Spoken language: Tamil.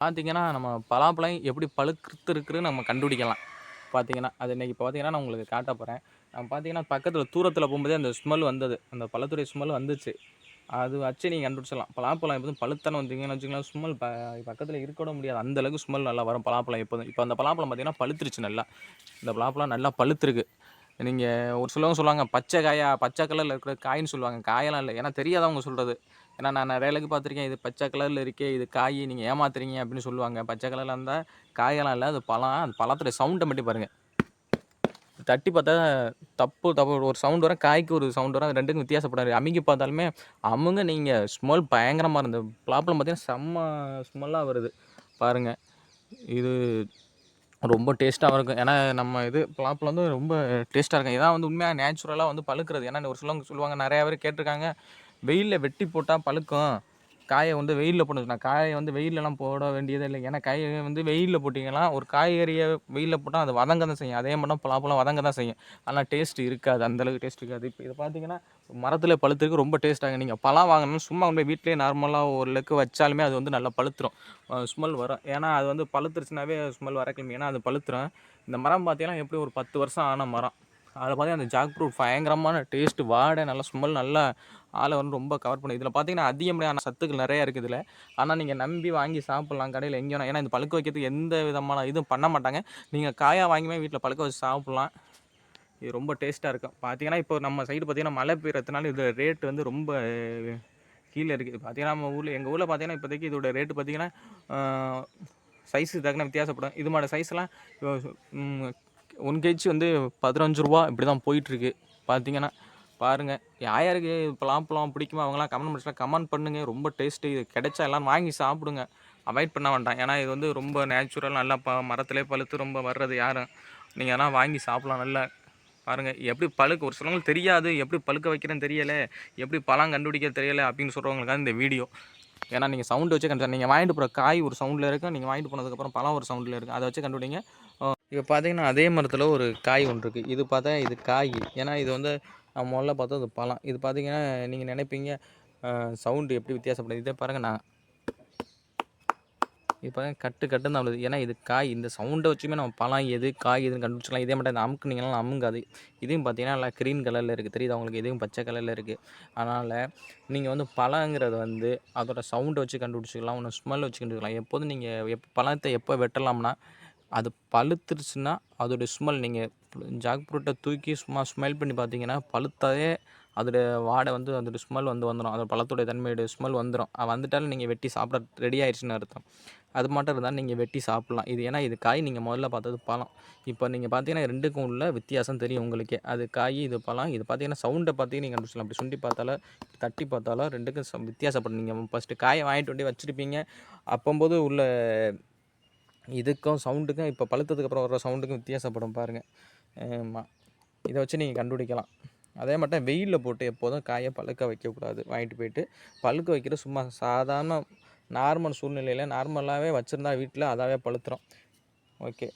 பார்த்தீங்கன்னா நம்ம பலாப்பழம் எப்படி பழுத்து இருக்குன்னு நம்ம கண்டுபிடிக்கலாம். பார்த்தீங்கன்னா அது இன்றைக்கி பார்த்தீங்கன்னா நான் உங்களுக்கு காட்ட போகிறேன் நான் பார்த்தீங்கன்னா பக்கத்தில் தூரத்தில் போகும்போதே அந்த ஸ்மெல் வந்தது. அந்த பழத்துடைய ஸ்மெல் வந்துச்சு. அது வச்சு நீங்கள் கண்டுபிடிச்சிடலாம். பலாப்பழம் எப்போதும் பழுத்தானே வந்தீங்கன்னு வச்சுக்கலாம் ஸ்மெல் ப பக்கத்தில் இருக்க முடியாது. அந்தளவுக்கு ஸ்மெல் நல்லா வரும் பலாப்பழம் எப்போதும். இப்போ அந்த பலாப்பழம் பார்த்தீங்கன்னா பழுத்துருச்சு நல்லா. இந்த பலாப்பழம் நல்லா பழுத்துருக்கு. நீங்கள் ஒரு சிலவங்க சொல்லுவாங்க பச்சை காயா பச்சை கலரில் இருக்கிற காயின்னு சொல்லுவாங்க. காயெல்லாம் இல்லை. ஏன்னா தெரியாதவங்க சொல்கிறது ஏன்னா நான் நிறைய அளவுக்கு பார்த்துருக்கேன். இது பச்சை கலரில் இருக்கே இது காய் நீங்கள் ஏமாத்துறீங்க அப்படின்னு சொல்லுவாங்க. பச்சை கலரில் இருந்தால் காயெல்லாம் இல்லை அது பழம் அந்த பழத்துடைய சவுண்டை மட்டும் பாருங்கள் தட்டி பார்த்தா தப்பு தப்பு. ஒரு சவுண்ட் வரும் காய்க்கு ஒரு சவுண்ட் வரும். அது ரெண்டுக்கும் வித்தியாசப்படாது அமுங்கி பார்த்தாலுமே அவங்க நீங்கள் ஸ்மெல் பயங்கரமாக இருந்தது. பலாப்பழம் பார்த்தீங்கன்னா செம்ம ஸ்மெல்லாக வருது. பாருங்கள் இது ரொம்ப டேஸ்ட்டாகவும் இருக்கும். ஏன்னா நம்ம இது பலாப்பழம் வந்து ரொம்ப டேஸ்ட்டாக இருக்கும். இதான் வந்து உண்மையாக நேச்சுரலாக வந்து பழுக்கிறது. ஏன்னா ஒரு சிலவங்க சொல்லுவாங்க நிறையா பேர் கேட்டிருக்காங்க. வெயிலில் வெட்டி போட்டால் பழுக்கும். காயை வந்து வெயிலில் போட்டு நான் காயை வந்து வெயிலெலாம் போட வேண்டியதே இல்லை ஏன்னா காயை வந்து வெயிலில் போட்டிங்கன்னா ஒரு காய்கறியை வெயிலில் போட்டால் அது வதங்க தான் செய்யும். அதே மாதிரி பலாப்பழம் வதங்க தான் செய்யும். ஆனால் டேஸ்ட் இருக்காது. அந்தளவுக்கு டேஸ்ட் இருக்காது. இப்போ இதை பார்த்தீங்கன்னா மரத்தில் பழுத்துருக்கு ரொம்ப டேஸ்ட்டாக நீங்கள் பழம் வாங்கணும்னு சும்மா கொண்டு போய் வீட்டிலே நார்மலாக ஒரு லெக்கு வச்சாலுமே அது வந்து நல்லா பழுத்துரும். ஸ்மெல் வரும். ஏன்னா அது வந்து பழுத்துருச்சுனாவே ஸ்மெல் வரக்கிழமை ஏன்னா அது பழுத்துரும். இந்த மரம் பார்த்தீங்கன்னா எப்படி ஒரு பத்து வருஷம் ஆன மரம். அதில் பார்த்தீங்கன்னா அந்த ஜாக் ஃப்ரூட் பயங்கரமான டேஸ்ட்டு வாடை நல்லா ஸ்மெல் நல்லா ஆளை வந்து ரொம்ப கவர் பண்ணும் இதில் பார்த்தீங்கன்னா அதிகமான சத்துக்கள் நிறையா இருக்குது இதில். ஆனால் நீங்கள் நம்பி வாங்கி சாப்பிட்லாம் கடையில் எங்கேயும். ஏன்னா இந்த பழுக்க வைக்கிறதுக்கு எந்த விதமான இதுவும் பண்ண மாட்டாங்க. நீங்கள் காயாக வாங்கியுமே வீட்டில் பழுக்க வச்சு சாப்பிட்லாம். இது ரொம்ப டேஸ்ட்டாக இருக்கும். பார்த்தீங்கன்னா இப்போ நம்ம சைடு பார்த்தீங்கன்னா மழை பெய்யறதுனால இதோட ரேட் வந்து ரொம்ப கீழே இருக்குது. பார்த்தீங்கன்னா நம்ம ஊரில் எங்கள் ஊரில் பார்த்தீங்கன்னா இப்போதைக்கு இதோட ரேட்டு பார்த்தீங்கன்னா சைஸு தகுந்த வித்தியாசப்படும். இது மாதிரி சைஸ்லாம் ஒன் கேஜி வந்து பதினஞ்சு ரூபா இப்படி தான் போயிட்டுருக்கு பார்த்தீங்கன்னா பாருங்கள் யாருக்கு பழம் பிடிக்குமோ? அவங்களாம் கமெண்ட் பண்ணிச்சுனா கமெண்ட் பண்ணுங்கள் ரொம்ப டேஸ்ட்டு இது. கிடைச்சா எல்லாம் வாங்கி சாப்பிடுங்க. அவாய்ட் பண்ண வேண்டாம். ஏன்னா இது வந்து ரொம்ப நேச்சுரல் நல்லா ப மரத்துலேயே பழுத்து ரொம்ப வர்றது யாரும் நீங்கள் அதெல்லாம் வாங்கி சாப்பிட்லாம் நல்லா. பாருங்கள் எப்படி பழுக்க ஒரு சிலவங்களுக்கு தெரியாது. எப்படி பழுக்க வைக்கிறேன்னு தெரியலை. எப்படி பழம் கண்டுபிடிக்க தெரியலை அப்படின்னு சொல்கிறவங்களுக்காக இந்த வீடியோ ஏன்னா நீங்கள் சவுண்டு வச்சு கண்டு நீங்கள் வாங்கிட்டு போகிற காய் ஒரு சவுண்டில் இருக்கும் நீங்கள் வாங்கிட்டு போனதுக்கப்புறம் பழம் ஒரு சவுண்டில் இருக்குது அதை வச்சு கண்டுபிடிங்க. இப்போ பார்த்தீங்கன்னா அதே மரத்தில் ஒரு காய் ஒன்று இருக்குது இது பார்த்தா இது காய். ஏன்னா இது வந்து நான் முதல்ல பார்த்தா அது பழம். இது பார்த்தீங்கன்னா நீங்கள் நினைப்பீங்க சவுண்டு எப்படி வித்தியாசப்படுது? இதே பாருங்கள் நான். இது பாருங்கள் கட்டு கட்டுன்னு தான் ஏன்னா இது காய். இந்த சவுண்டை வச்சுமே நம்ம பழம் எது காய் எதுன்னு கண்டுபிடிச்சிக்கலாம் இதே மட்டும் இந்த அமுக்குனீங்கனாலும் அமுங்காது. இதையும் பார்த்தீங்கன்னா நல்லா க்ரீன் கலரில் இருக்குது தெரியுது அவங்களுக்கு எதுவும் பச்சை கலரில் இருக்குது அதனால் நீங்கள் வந்து பழங்கிறது வந்து அதோட சவுண்டை வச்சு கண்டுபிடிச்சிக்கலாம். ஒன்று ஸ்மெல் வச்சு கண்டுபிடிக்கலாம். எப்போதும் நீங்கள் எப் பழத்தை எப்போ வெட்டலாம்னா அது பழுத்துருச்சுன்னா அதோடைய ஸ்மெல் நீங்கள் ஜாக் ஃப்ரூட்டை தூக்கி சும்மா ஸ்மெல் பண்ணி பார்த்தீங்கன்னா பழுத்தாலே அதோடைய வாடை வந்து அதோடய ஸ்மெல் வந்து வந்துடும் அதோட பழத்துடைய தன்மையுடைய ஸ்மெல் வந்துடும் வந்துட்டாலும் நீங்கள் வெட்டி சாப்பிட ரெடி ஆயிடுச்சுன்னு அர்த்தம். அது மட்டும் இருந்தால் நீங்கள் வெட்டி சாப்பிட்லாம். இது ஏன்னா இது காய் நீங்கள் முதல்ல பார்த்தது பழம். இப்போ நீங்கள் பார்த்தீங்கன்னா ரெண்டுக்கும் உள்ள வித்தியாசம் தெரியும் உங்களுக்கே. அது காய் இது பழம். இது பார்த்தீங்கன்னா சவுண்டை பார்த்தீங்கன்னா நீங்கள் கண்டுபிடிச்சலாம் அப்படி சுண்டி பார்த்தாலோ தட்டி பார்த்தாலும் ரெண்டுக்கும் வித்தியாசப்படும். நீங்கள் ஃபஸ்ட்டு காயை வாங்கிட்டு வந்து வச்சுருப்பீங்க. அப்போம்போது உள்ள இதுக்கும் சவுண்டுக்கும் இப்போ பழுத்ததுக்கப்புறம் வர சவுண்டுக்கும் வித்தியாசப்படும் பாருங்கள் ஆமாம் இதை வச்சு நீங்கள் கண்டுபிடிக்கலாம். அதே மட்டும் வெயிலில் போட்டு எப்போதும் காயை பழுக்க வைக்கக்கூடாது. வாங்கிட்டு போயிட்டு பழுக்க வைக்கிற சும்மா சாதாரண நார்மல் சூழ்நிலையில் நார்மலாகவே வச்சுருந்தா வீட்டில் அதாவே பழுத்துறோம் ஓகே